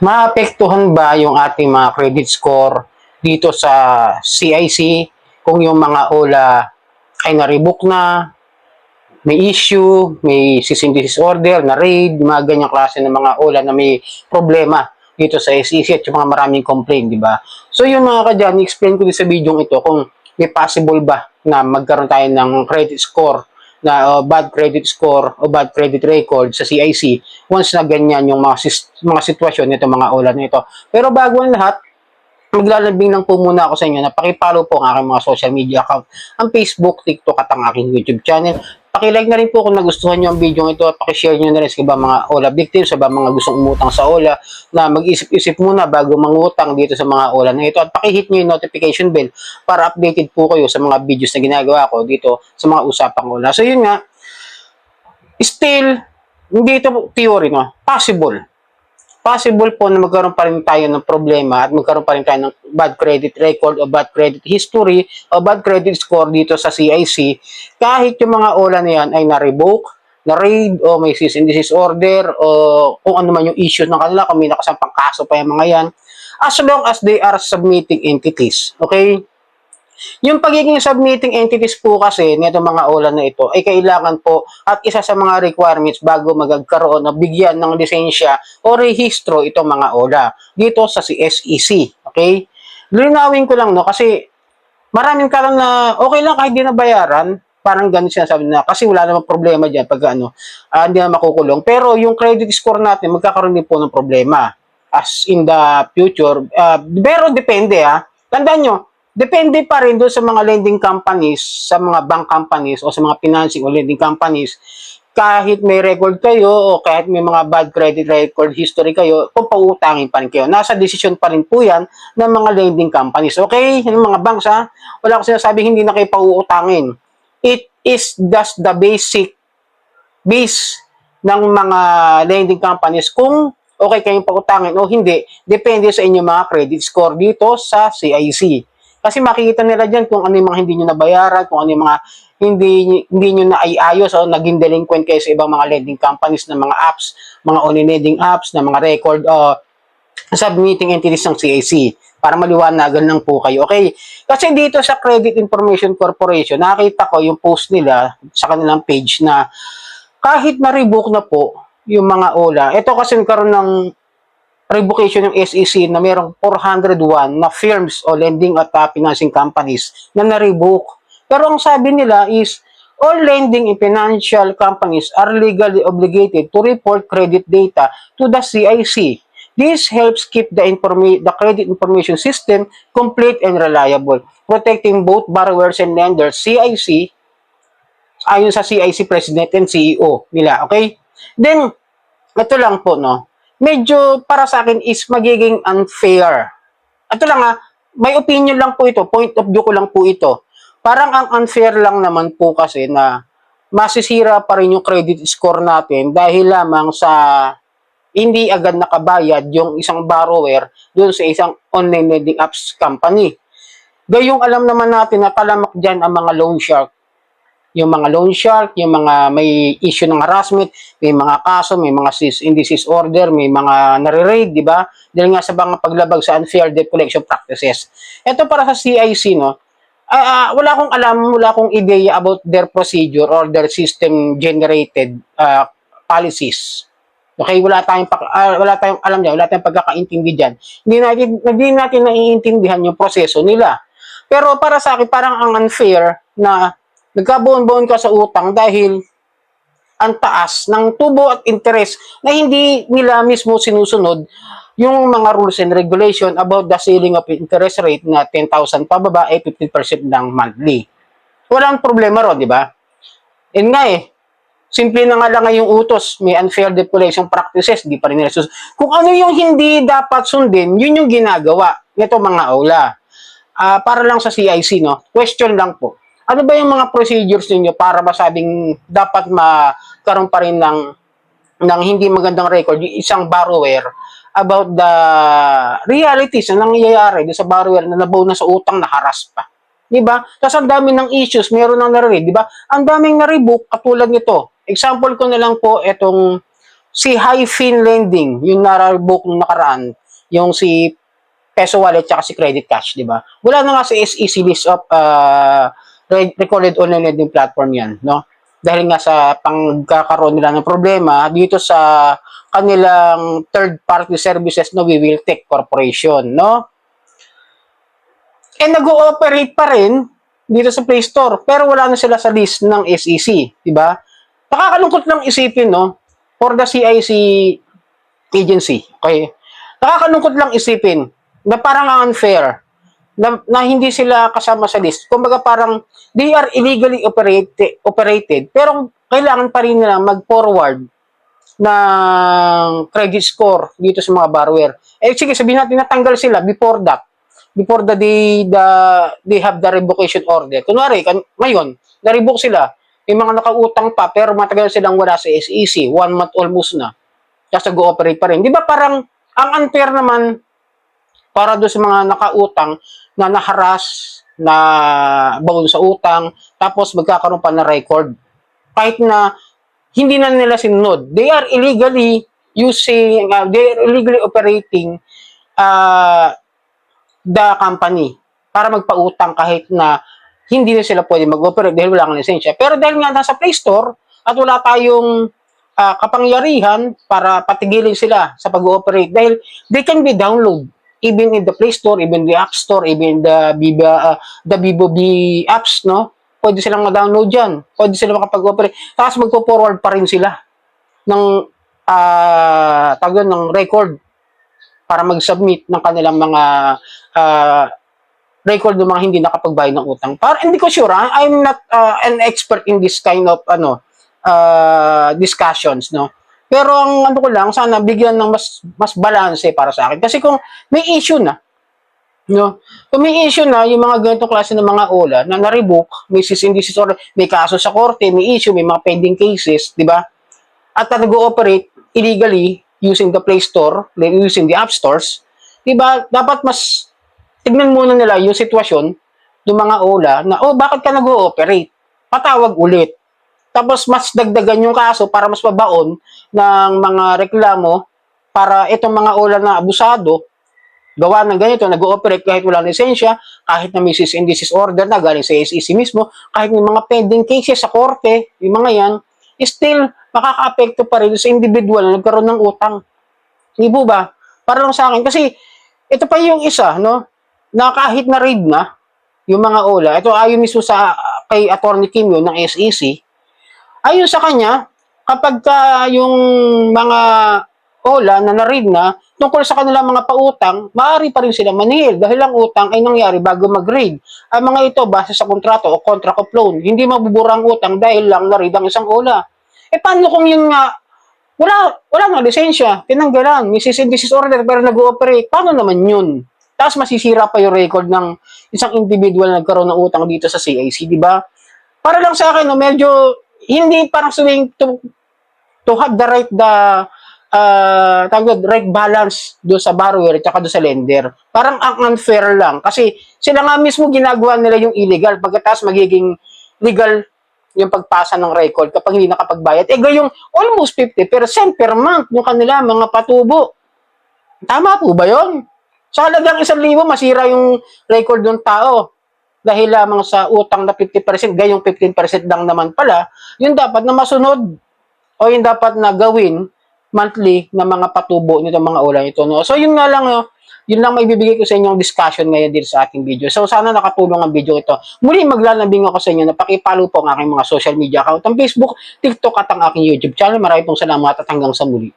maapektuhan ba yung ating mga credit score dito sa CIC kung yung mga OLA ay na-rebook na, may issue, may cease and desist order, na raid, mga ganyang klase ng mga OLA na may problema dito sa SEC at yung mga maraming complaint, di ba? So yun mga kadyan, explain ko din sa video ito kung may possible ba na magkaroon tayo ng credit score na uh, bad credit score o bad credit record sa CIC once na ganyan yung mga, mga sitwasyon nito mga OLA na ito. Pero bago ang lahat, maglalambing lang po muna ako sa inyo na pakipollow po ang aking mga social media account, ang Facebook, TikTok at ang aking YouTube channel. Pakilike na rin po kung nagustuhan nyo ang video ito at pakishare nyo na rin sa iba mga OLA victims, sa mga gustong umutang sa OLA na mag-isip-isip muna bago mangutang dito sa mga OLA na ito at pakihit nyo yung notification bell para updated po kayo sa mga videos na ginagawa ko dito sa mga usapang OLA. So yun nga, still, hindi ito theory, no? Possible possible po na magkaroon pa rin tayo ng problema at magkaroon pa rin tayo ng bad credit record o bad credit history o bad credit score dito sa CIC kahit yung mga OLA na yan ay na-revoke, na-raid o may cease and desist order o kung ano man yung issues ng kanila kung may nakasampang kaso pa yung mga yan as long as they are submitting entities. Okay? Yung pagiging submitting entities po kasi nito mga OLA na ito ay kailangan po at isa sa mga requirements bago magkaroon na bigyan ng lisensya o rehistro itong mga OLA dito sa CSEC. Okay? Linawin ko lang no kasi maraming kalang na okay lang kahit di na bayaran parang ganun sinasabi na kasi wala namang problema diyan pag ano ah, hindi na makukulong pero yung credit score natin magkakaroon din po ng problema as in the future Ah, pero depende ha tandaan nyo depende pa rin doon sa mga lending companies, sa mga bank companies o sa mga financing o lending companies, kahit may record kayo o kahit may mga bad credit record history kayo, kung pautangin pa rin kayo. Nasa decision pa rin po yan ng mga lending companies. Okay? Yung mga banks ha, wala ko sinasabing hindi na kayo pauutangin. It is just the basic base ng mga lending companies kung okay kayong pautangin o hindi, depende sa inyong mga credit score dito sa CIC. Kasi makikita nila dyan kung ano yung mga hindi nyo nabayaran, kung ano yung mga hindi, hindi nyo na ayos o naging delinquent kayo sa ibang mga lending companies na mga apps, mga online lending apps, na mga record uh, submitting entities ng CAC para maliwanagan lang po kayo. Okay? Kasi dito sa Credit Information Corporation, nakita ko yung post nila sa kanilang page na kahit na-revoke na po yung mga OLA, ito kasi nagkaroon ng revocation ng SEC na mayroong 401 na firms o lending at uh, financing companies na na-revoke. Pero ang sabi nila is, all lending and financial companies are legally obligated to report credit data to the CIC. This helps keep the, the credit information system complete and reliable, protecting both borrowers and lenders. CIC, ayon sa CIC President and CEO nila, okay? Then, ito lang po, no? Medyo para sa akin is magiging unfair. Ito lang ha, may opinion lang po ito, point of view ko lang po ito. Parang ang unfair lang naman po kasi na masisira pa rin yung credit score natin dahil lamang sa hindi agad nakabayad yung isang borrower doon sa isang online lending apps company. Gayong alam naman natin na talamak dyan ang mga loan shark yung mga loan shark, yung mga may issue ng harassment, may mga kaso, may mga cease and desist order, may mga nare-raid, di ba? Dahil nga sa mga paglabag sa unfair debt collection practices. Ito para sa CIC, no? Ah, wala akong alam, wala akong idea about their procedure or their system generated ah, policies. Okay, wala tayong pak- ah, wala tayong alam diyan, wala tayong pagkakaintindi diyan. Hindi natin hindi natin naiintindihan yung proseso nila. Pero para sa akin parang ang unfair na nagkabuon-buon ka sa utang dahil ang taas ng tubo at interest na hindi nila mismo sinusunod yung mga rules and regulation about the ceiling of interest rate na 10,000 pababa ay 15% ng monthly. Walang problema ron, di ba? Yun nga eh, simple na nga lang ngayong utos, may unfair collection practices, di pa rin nila sus- Kung ano yung hindi dapat sundin, yun yung ginagawa nito mga aula. Ah, para lang sa CIC, no? Question lang po. Ano ba yung mga procedures ninyo para masabing dapat magkaroon pa rin ng, ng hindi magandang record yung isang borrower about the realities na nangyayari sa borrower na nabaw na sa utang na haras pa. Di ba? Tapos ang dami ng issues, meron nang nare di ba? Ang daming na-rebook katulad nito. Example ko na lang po itong si Hyphen Lending, yung narabook nung nakaraan, yung si Peso Wallet tsaka si Credit Cash, di ba? Wala na nga sa SEC list of uh, recorded online lending platform yan, no? Dahil nga sa pangkakaroon nila ng problema dito sa kanilang third-party services no We Will Tech Corporation, no? Eh, nag-ooperate pa rin dito sa Play Store, pero wala na sila sa list ng SEC, di ba? Nakakalungkot lang isipin, no? For the CIC agency, okay? Nakakalungkot lang isipin na parang unfair na, na hindi sila kasama sa list. Kumbaga parang they are illegally operated, operated pero kailangan pa rin nila mag-forward ng credit score dito sa mga borrower. Eh sige, sabihin natin natanggal sila before that. Before the day the, they have the revocation order. Kunwari, kan, ngayon, na-revoke sila. May mga nakautang pa pero matagal silang wala sa SEC. One month almost na. Kasi go-operate pa rin. Di ba parang ang unfair naman para doon sa mga nakautang na naharas, na baon sa utang, tapos magkakaroon pa na record. Kahit na hindi na nila sinunod. They are illegally using, uh, they are illegally operating uh, the company para magpautang kahit na hindi na sila pwede mag-operate dahil wala kang lisensya. Pero dahil nga nasa Play Store at wala tayong uh, kapangyarihan para patigilin sila sa pag-ooperate dahil they can be download even in the Play Store, even the App Store, even the Biba, uh, the Bibo B apps, no? Pwede silang ma-download dyan. Pwede sila makapag-operate. Tapos magpo-forward pa rin sila ng uh, tawag ng record para mag-submit ng kanilang mga uh, record ng mga hindi nakapagbayad ng utang. Para hindi ko sure, ah, I'm not uh, an expert in this kind of ano uh, discussions, no. Pero ang ano ko lang, sana bigyan ng mas mas balanse para sa akin. Kasi kung may issue na, no? Kung may issue na yung mga ganitong klase ng mga ola na na-revoke, may cease and desist may kaso sa korte, may issue, may mga pending cases, di ba? At na nag-ooperate illegally using the Play Store, using the App Stores, di ba? Dapat mas tignan muna nila yung sitwasyon ng mga ola na, oh, bakit ka nag-ooperate? Patawag ulit. Tapos mas dagdagan yung kaso para mas mabaon ng mga reklamo para itong mga ola na abusado, gawa ng ganito, nag-ooperate kahit walang lisensya, kahit na may cease and desist order na galing sa SEC mismo, kahit may mga pending cases sa korte, yung mga yan, still makaka-apekto pa rin sa individual na nagkaroon ng utang. Hindi po ba? Para lang sa akin. Kasi ito pa yung isa, no? Na kahit na raid na, yung mga ola, ito ayon mismo sa kay Attorney Kim yun ng SEC, ayon sa kanya, kapag ka yung mga ola na narid na tungkol sa kanilang mga pautang, maaari pa rin sila manihil dahil ang utang ay nangyari bago mag-raid. Ang mga ito base sa kontrato o contract of loan, hindi mabubura ang utang dahil lang narid ang isang ola. Eh paano kung yun nga, wala, wala nga lisensya, tinanggalan, may cease and desist order pero nag-ooperate, paano naman yun? Tapos masisira pa yung record ng isang individual na nagkaroon ng utang dito sa CIC, di ba? Para lang sa akin, no, medyo hindi parang swing to to have the right the uh, tawag right balance do sa borrower at do sa lender. Parang ang unfair lang kasi sila nga mismo ginagawa nila yung illegal pagkatapos magiging legal yung pagpasa ng record kapag hindi nakapagbayad. Eh gayong almost 50% per month yung kanila mga patubo. Tama po ba yon? Sa halagang isang libo, masira yung record ng tao dahil lamang sa utang na 50%, gayong 15% lang naman pala, yun dapat na masunod o yung dapat na gawin monthly na mga patubo nito mga ulan ito. No? So yun nga lang, no? yun lang may bibigay ko sa inyong discussion ngayon dito sa ating video. So sana nakatulong ang video ito. Muli maglalambing ako sa inyo na pakipalo po ang aking mga social media account, ang Facebook, TikTok at ang aking YouTube channel. Marami pong salamat at hanggang sa muli.